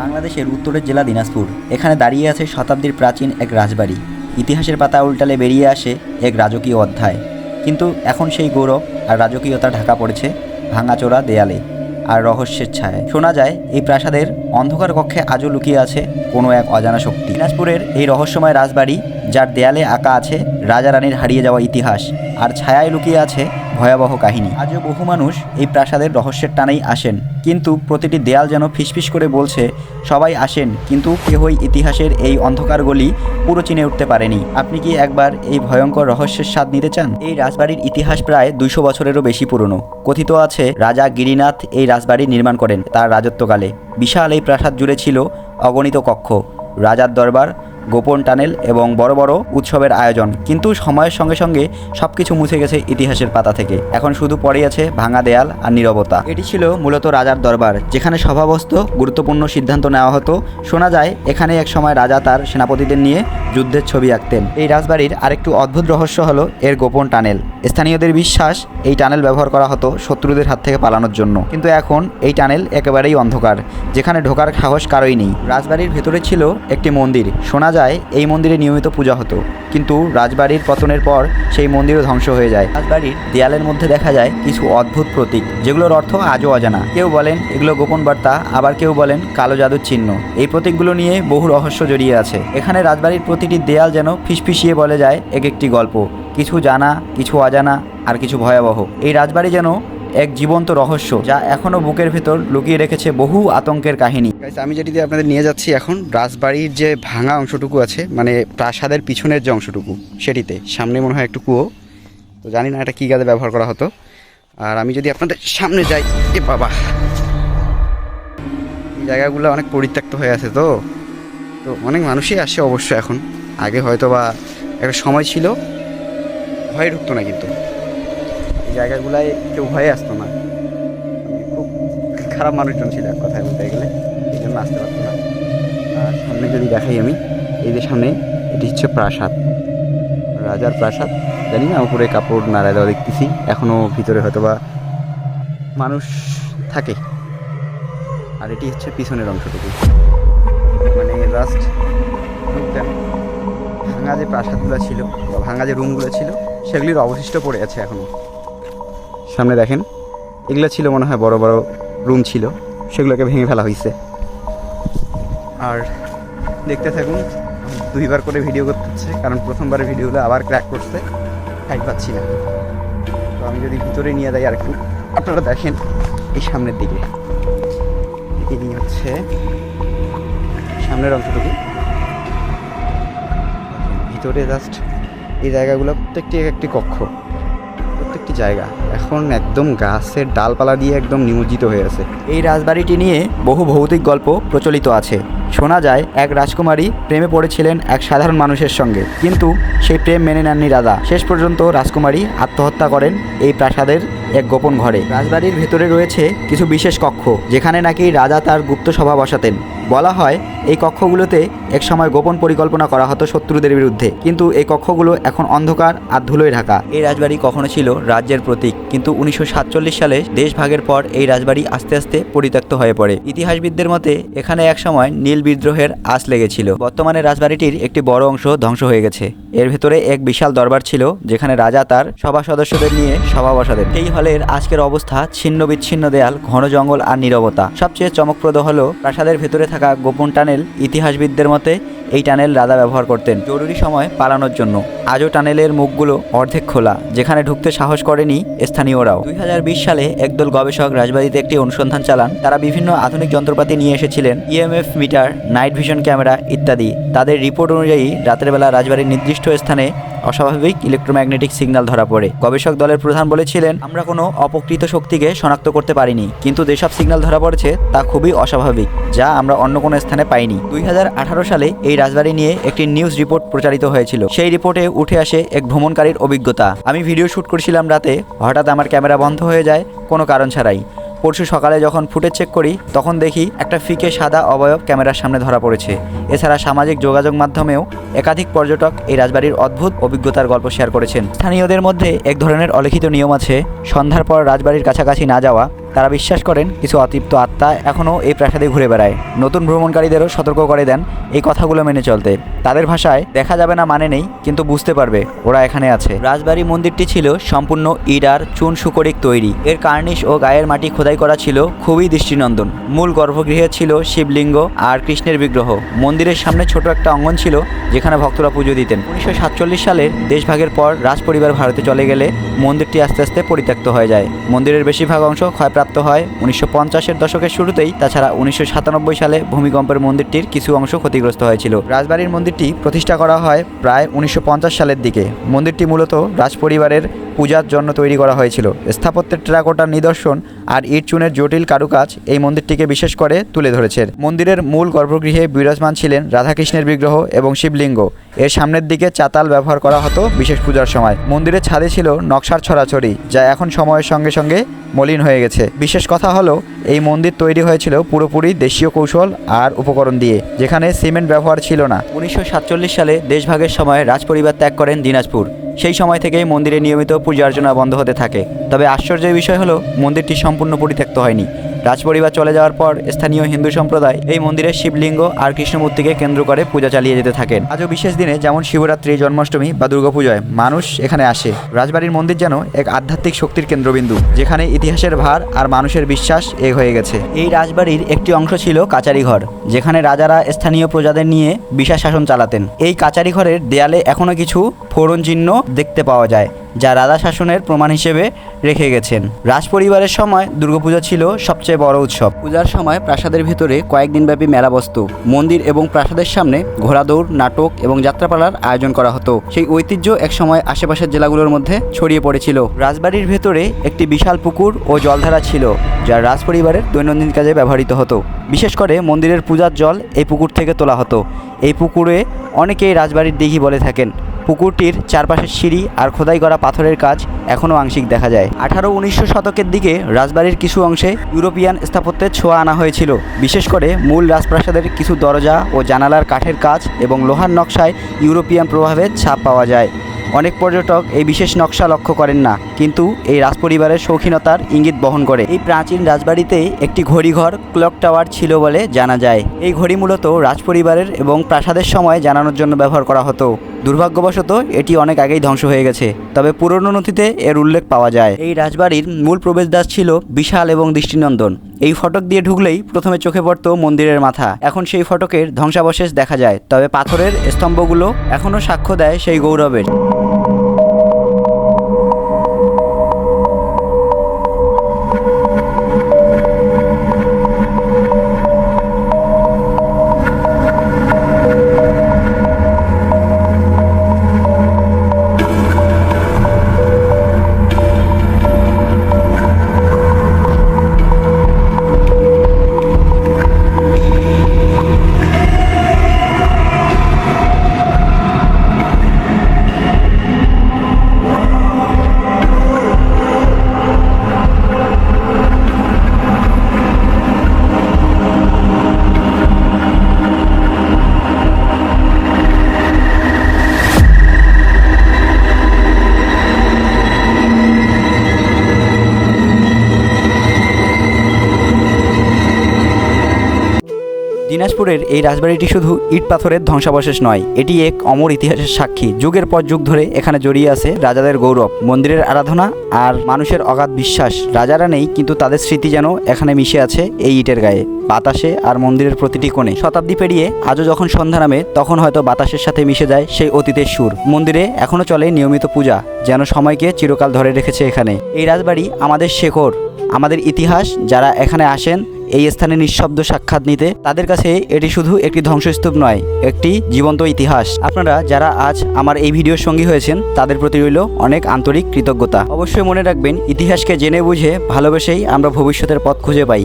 বাংলাদেশের উত্তরের জেলা দিনাজপুর। এখানে দাঁড়িয়ে আছে শতাব্দীর প্রাচীন এক রাজবাড়ি। ইতিহাসের পাতা উল্টালে বেরিয়ে আসে এক রাজকীয় অধ্যায়। কিন্তু এখন সেই গৌরব আর রাজকীয়তা ঢাকা পড়েছে ভাঙাচোরা দেয়ালে আর রহস্যের ছায় শোনা যায়, এই প্রাসাদের অন্ধকার কক্ষে আজও লুকিয়ে আছে কোনো এক অজানা শক্তি। দিনাজপুরের এই রহস্যময় রাজবাড়ি, যার দেয়ালে আঁকা আছে রাজা রানীর হারিয়ে যাওয়া ইতিহাস, আর ছায়ায় লুকিয়ে আছে ভয়াবহ কাহিনী। আজও বহু মানুষ এই প্রাসাদের রহস্যের টানেই আসেন, কিন্তু প্রতিটি দেয়াল যেন ফিসফিস করে বলছে, সবাই আসেন, কিন্তু কেহই ইতিহাসের এই অন্ধকার গলি পুরো চিনে উঠতে পারেনি। আপনি কি একবার এই ভয়ঙ্কর রহস্যের স্বাদ নিতে চান? এই রাজবাড়ির ইতিহাস প্রায় দুইশো বছরেরও বেশি পুরনো। কথিত আছে, রাজা গিরিনাথ এই রাজবাড়ি নির্মাণ করেন তার রাজত্বকালে। বিশাল এই প্রাসাদ জুড়ে ছিল অগণিত কক্ষ। রাজার দরবার গোপন টানেল এবং বড় বড় উৎসবের আয়োজন। কিন্তু সময়ের সঙ্গে সঙ্গে সব কিছু মুছে গেছে ইতিহাসের পাতা থেকে। এখন শুধু পড়ে আছে ভাঙা দেয়াল আর নীরবতা। এটি ছিল মূলত রাজার দরবার, যেখানে সভাবস্ত গুরুত্বপূর্ণ সিদ্ধান্ত নেওয়া হতো। শোনা যায়, এখানে এক সময় রাজা তার সেনাপতিদের নিয়ে যুদ্ধের ছবি আঁকতেন। এই রাজবাড়ির আরেকটু অদ্ভুত রহস্য হলো এর গোপন টানেল। স্থানীয়দের বিশ্বাস, এই টানেল ব্যবহার করা হতো শত্রুদের হাত থেকে পালানোর জন্য। কিন্তু এখন এই টানেল একেবারেই অন্ধকার, যেখানে ঢোকার সাহস কারোই নেই। রাজবাড়ির ভেতরে ছিল একটি মন্দির। শোনা যায়, এই মন্দিরে নিয়মিত পূজা হতো। কিন্তু রাজবাড়ির পতনের পর সেই মন্দিরও ধ্বংস হয়ে যায়। রাজবাড়ির দেয়ালের মধ্যে দেখা যায় কিছু অদ্ভুত প্রতীক, যেগুলোর অর্থ আজও অজানা। কেউ বলেন এগুলো গোপন বার্তা, আবার কেউ বলেন কালো জাদুর চিহ্ন। এই প্রতীকগুলো নিয়ে বহু রহস্য জড়িয়ে আছে। এখানে রাজবাড়ির প্রতিটি দেয়াল যেন ফিসফিসিয়ে বলে যায়, এক একটি গল্প। কিছু জানা, কিছু অজানা, আর কিছু ভয়াবহ। এই রাজবাড়ি যেন এক জীবন্ত রহস্য যা এখনও বুকের ভেতর লুকিয়ে রেখেছে বহু আতঙ্কের কাহিনী। আমি যেটিতে আপনাদের নিয়ে যাচ্ছি এখন, রাজবাড়ির যে ভাঙা অংশটুকু আছে মানে প্রাসাদের পিছনের যে অংশটুকু, সেটিতে। সামনে মনে হয় একটু কুয়ো। তো জানি না এটা কী গাছে ব্যবহার করা হতো। আর আমি যদি আপনাদের সামনে যাই, এ বাবা! জায়গাগুলো অনেক পরিত্যক্ত হয়ে আছে তো। তো অনেক মানুষই আসে অবশ্য এখন। আগে হয়তো বা একটা সময় ছিল, ভয় ঢুকতো না কিন্তু। জায়গাগুলায় কেউ ভয়ে আসতো না। খুব খারাপ মানুষজন ছিল এক কথায় বলতে গেলে, এই জন্য আসতে পারতো না। আর সামনে যদি দেখাই আমি, এই যে সামনে, এটি হচ্ছে প্রাসাদ। রাজার প্রাসাদ। জানি না, উপরে কাপড় নাড়ায় দেওয়া দেখতেছি। এখনও ভিতরে হয়তো বা মানুষ থাকে। আর এটি হচ্ছে পিছনের অংশটুকু। মানে ঢুকতেন ভাঙা যে প্রাসাদগুলো ছিল বা ভাঙা যে রুমগুলো ছিল, সেগুলির অবশিষ্ট পড়ে আছে এখনও সামনে দেখেন, এগুলো ছিল মনে হয় বড় বড় রুম ছিল, সেগুলোকে ভেঙে ফেলা হয়েছে আর দেখতে থাকুন দুইবার করে ভিডিও করতে হচ্ছে কারণ প্রথমবারের ভিডিওগুলো আবার ক্র্যাক করতে টাইম পাচ্ছি না। তো আমি যদি ভিতরে নিয়ে যাই আর একটু আপনারা দেখেন এই সামনের দিকে। এই হচ্ছে, সামনের অংশটুকু। ভিতরে জাস্ট এই জায়গাগুলো প্রত্যেকটি এক একটি কক্ষ। প্রত্যেকটি জায়গা। এখন একদম গাছের ডালপালা দিয়ে একদম নিমজ্জিত হয়ে আছে। এই রাজবাড়িটি নিয়ে বহু ভৌতিক গল্প প্রচলিত আছে। শোনা যায়, এক রাজকুমারী প্রেমে পড়েছিলেন এক সাধারণ মানুষের সঙ্গে। কিন্তু সেই প্রেম মেনে নেননি রাজা। শেষ পর্যন্ত রাজকুমারী আত্মহত্যা করেন এই প্রাসাদের এক গোপন ঘরে। রাজবাড়ির ভেতরে রয়েছে কিছু বিশেষ কক্ষ, যেখানে নাকি রাজা তার গুপ্ত সভা বসাতেন। বলা হয়, এই কক্ষগুলোতে একসময় গোপন পরিকল্পনা করা হতো শত্রুদের বিরুদ্ধে। কিন্তু এই কক্ষগুলো এখন অন্ধকার আর ধুলোয় ঢাকা। এই রাজবাড়ি কখনো ছিল রাজ্যের প্রতীক, কিন্তু উনিশশো সাতচল্লিশ সালে দেশ ভাগের পর এই রাজবাড়ি আস্তে আস্তে পরিত্যক্ত হয়ে পড়ে। ইতিহাসবিদদের মতে, এখানে একসময় নীল বিদ্রোহের আঁচ লেগেছিল। বর্তমানে রাজবাড়িটির একটি বড় অংশ ধ্বংস হয়ে গেছে। এর ভেতরে এক বিশাল দরবার ছিল, যেখানে রাজা তার সভা সদস্যদের নিয়ে সভা বসাতেন। এই হলের আজকের অবস্থা ছিন্ন বিচ্ছিন্ন দেয়াল, ঘন জঙ্গল আর নীরবতা। সবচেয়ে চমকপ্রদ হলো প্রাসাদের ভেতরে থাকা গোপন টানেল ইতিহাসবিদদের মতে এই টানেল রাজা ব্যবহার করতেন জরুরি সময় পালানোর জন্য। আজও টানেলের মুখগুলো অর্ধেক খোলা, যেখানে ঢুকতে সাহস করেনি স্থানীয়রাও। দুই হাজার বিশ সালে একদল গবেষক রাজবাড়িতে একটি অনুসন্ধান চালান। তারা বিভিন্ন আধুনিক যন্ত্রপাতি নিয়ে এসেছিলেন, EMF meter, night vision camera ইত্যাদি। তাদের রিপোর্ট অনুযায়ী রাতের বেলা রাজবাড়ির নির্দিষ্ট স্থানে অস্বাভাবিক ইলেকট্রোম্যাগনেটিক সিগন্যাল ধরা পড়ে। গবেষক দলের প্রধান বলেছিলেন, আমরা কোনো অপকৃত শক্তিকে শনাক্ত করতে পারিনি, কিন্তু যেসব সিগন্যাল ধরা পড়েছে, তা খুবই অস্বাভাবিক, যা আমরা অন্য কোনো স্থানে পাইনি। দুই হাজার আঠারো সালে এই রাজবাড়ি নিয়ে একটি নিউজ রিপোর্ট প্রচারিত হয়েছিল। সেই রিপোর্টে উঠে আসে এক ভ্রমণকারীর অভিজ্ঞতা। আমি ভিডিও শ্যুট করছিলাম রাতে, হঠাৎ আমার ক্যামেরা বন্ধ হয়ে যায়, কোনো কারণ ছাড়াই। পরশু সকালে যখন ফুটেজ চেক করি, তখন দেখি একটা ফিকে সাদা অবয়ব ক্যামেরার সামনে ধরা পড়েছে। এছাড়া সামাজিক যোগাযোগ মাধ্যমেও একাধিক পর্যটক এই রাজবাড়ির অদ্ভুত অভিজ্ঞতার গল্প শেয়ার করেছেন। স্থানীয়দের মধ্যে এক ধরনের অলিখিত নিয়ম আছে, সন্ধ্যার পর রাজবাড়ির কাছাকাছি না যাওয়া তারা বিশ্বাস করেন কিছু অতৃপ্ত আত্মা এখনও এই প্রাসাদে ঘুরে বেড়ায়। নতুন ভ্রমণকারীদেরও সতর্ক করে দেন এই কথাগুলো মেনে চলতে। তাদের ভাষায়, দেখা যাবে না মানে নেই, কিন্তু বুঝতে পারবে, ওরা এখানে আছে। রাজবাড়ি মন্দিরটি ছিল সম্পূর্ণ ইডার চুন সুকরিক তৈরি। এর কার্নিশ ও গায়ের মাটি খোদাই করা ছিল খুবই দৃষ্টিনন্দন। মূল গর্ভগৃহে ছিল শিবলিঙ্গ আর কৃষ্ণের বিগ্রহ। মন্দিরের সামনে ছোট একটা অঙ্গন ছিল, যেখানে ভক্তরা পুজো দিতেন। উনিশশো সাতচল্লিশ সালের দেশভাগের পর রাজ পরিবার ভারতে চলে গেলে মন্দিরটি আস্তে আস্তে পরিত্যক্ত হয়ে যায়। মন্দিরের বেশিরভাগ অংশ ক্ষয়প্রাপ্ত হয়। উনিশশো পঞ্চাশের দশকের শুরুতেই, তাছাড়া উনিশশো সাতানব্বই সালে ভূমিকম্পের মন্দিরটির কিছু অংশ ক্ষতিগ্রস্ত হয়েছিল। রাজবাড়ির মন্দিরটি প্রতিষ্ঠা করা হয় প্রায় উনিশশো পঞ্চাশ সালের দিকে। মন্দিরটি মূলত রাজপরিবারের পূজার জন্য তৈরি করা হয়েছিল। স্থাপত্যের টেরাকোটার নিদর্শন আর ইট চুনের জটিল কারুকাজ এই মন্দিরটিকে বিশেষ করে তুলে ধরেছে। মন্দিরের মূল গর্ভগৃহে বিরাজমান ছিলেন রাধাকৃষ্ণের বিগ্রহ এবং শিবলিঙ্গ। এর সামনের দিকে চাতাল ব্যবহার করা হতো বিশেষ পূজার সময়। মন্দিরের ছাদে ছিল নকশার ছড়াছড়ি, যা এখন সময়ের সঙ্গে সঙ্গে মলিন হয়ে গেছে। বিশেষ কথা হলো, এই মন্দির তৈরি হয়েছিল পুরোপুরি দেশীয় কৌশল আর উপকরণ দিয়ে, যেখানে সিমেন্ট ব্যবহার ছিল না। উনিশশো সাতচল্লিশ সালে দেশভাগের সময় রাজপরিবার ত্যাগ করেন দিনাজপুর। সেই সময় থেকেই মন্দিরে নিয়মিত পূজা অর্চনা বন্ধ হতে থাকে। তবে আশ্চর্যের বিষয় হলো, মন্দিরটি সম্পূর্ণ পরিত্যক্ত হয়নি। রাজপরিবার চলে যাওয়ার পর স্থানীয় হিন্দু সম্প্রদায় এই মন্দিরের শিবলিঙ্গ আর কৃষ্ণমূর্তিকে কেন্দ্র করে পূজা চালিয়ে যেতে থাকেন। আজও বিশেষ দিনে যেমন শিবরাত্রি, জন্মাষ্টমী বা দুর্গাপূজায় মানুষ এখানে আসে। রাজবাড়ির মন্দির যেন এক আধ্যাত্মিক শক্তির কেন্দ্রবিন্দু, যেখানে ইতিহাসের ভার আর মানুষের বিশ্বাস এ হয়ে গেছে। এই রাজবাড়ির একটি অংশ ছিল কাচারি ঘর যেখানে রাজারা স্থানীয় প্রজাদের নিয়ে বিশাল শাসন চালাতেন। এই কাচারি ঘরের দেয়ালে এখনও কিছু ফোড়ন চিহ্ন দেখতে পাওয়া যায়। যা রাজা শাসনের প্রমাণ হিসেবে রেখে গেছেন। রাজ পরিবারের সময় দুর্গাপূজা ছিল সবচেয়ে বড় উৎসব। পূজার সময় প্রাসাদের ভিতরে কয়েকদিনব্যাপী মেলা বসত, মন্দির এবং প্রাসাদের সামনে ঘোড়াদৌড়, নাটক এবং যাত্রাপালার আয়োজন করা হতো। সেই ঐতিহ্য একসময় আশেপাশের জেলাগুলোর মধ্যে ছড়িয়ে পড়েছিল। রাজবাড়ির ভেতরে একটি বিশাল পুকুর ও জলধারা ছিল, যা রাজ পরিবারের দৈনন্দিন কাজে ব্যবহৃত হতো। বিশেষ করে মন্দিরের পূজার জল এই পুকুর থেকে তোলা হতো। এই পুকুরে অনেকেই রাজবাড়ির দিঘি বলে থাকেন। পুকুরটির চারপাশের সিঁড়ি আর খোদাই করা পাথরের কাজ এখনও আংশিক দেখা যায়। আঠারো উনিশশো শতকের দিকে রাজবাড়ির কিছু অংশে ইউরোপিয়ান স্থাপত্যের ছোঁয়া আনা হয়েছিল। বিশেষ করে মূল রাজপ্রাসাদের কিছু দরজা ও জানালার কাঠের কাজ এবং লোহার নকশায় ইউরোপিয়ান প্রভাবের ছাপ পাওয়া যায়। অনেক পর্যটক এই বিশেষ নকশা লক্ষ্য করেন না, কিন্তু এই রাজপরিবারের শৌখিনতার ইঙ্গিত বহন করে। এই প্রাচীন রাজবাড়িতে একটি ঘড়িঘর, ক্লক টাওয়ার ছিল বলে জানা যায়। এই ঘড়ি মূলত রাজপরিবারের এবং প্রাসাদের সময় জানানোর জন্য ব্যবহার করা হতো। দুর্ভাগ্যবশত, এটি অনেক আগেই ধ্বংস হয়ে গেছে, তবে পুরনো নথিতে এর উল্লেখ পাওয়া যায়। এই রাজবাড়ির মূল প্রবেশদ্বার ছিল বিশাল এবং দৃষ্টিনন্দন। এই ফটক দিয়ে ঢুকলেই প্রথমে চোখে পড়তো মন্দিরের মাথা। এখন সেই ফটকের ধ্বংসাবশেষ দেখা যায়, তবে পাথরের স্তম্ভগুলো এখনও সাক্ষ্য দেয় সেই গৌরবের। দিনাজপুরের এই রাজবাড়িটি শুধু ইট পাথরের ধ্বংসাবশেষ নয়, এটি এক অমর ইতিহাসের সাক্ষী। যুগের পর যুগ ধরে এখানে জড়িয়ে আছে রাজাদের গৌরব, মন্দিরের আরাধনা আর মানুষের অগাধ বিশ্বাস। রাজারা নেই, কিন্তু তাদের স্মৃতি যেন এখানে মিশে আছে এই ইটের গায়ে। বাতাসে আর মন্দিরের প্রতিটি কোণে। শতাব্দী পেরিয়ে আজও যখন সন্ধ্যা নামে, তখন হয়তো বাতাসের সাথে মিশে যায় সেই অতীতের সুর। মন্দিরে এখনও চলে নিয়মিত পূজা, যেন সময়কে চিরকাল ধরে রেখেছে এখানে। এই রাজবাড়ি আমাদের শেখর আমাদের ইতিহাস, যারা এখানে আসেন, এই স্থানে নিঃশব্দ সাক্ষাৎ নিতে, তাদের কাছে এটি শুধু একটি ধ্বংসস্তূপ নয়, একটি জীবন্ত ইতিহাস। আপনারা যারা আজ আমার এই ভিডিওর সঙ্গী হয়েছেন, তাদের প্রতি রইল অনেক আন্তরিক কৃতজ্ঞতা। অবশ্যই মনে রাখবেন, ইতিহাসকে জেনে বুঝে ভালোবেসেই আমরা ভবিষ্যতের পথ খুঁজে পাই।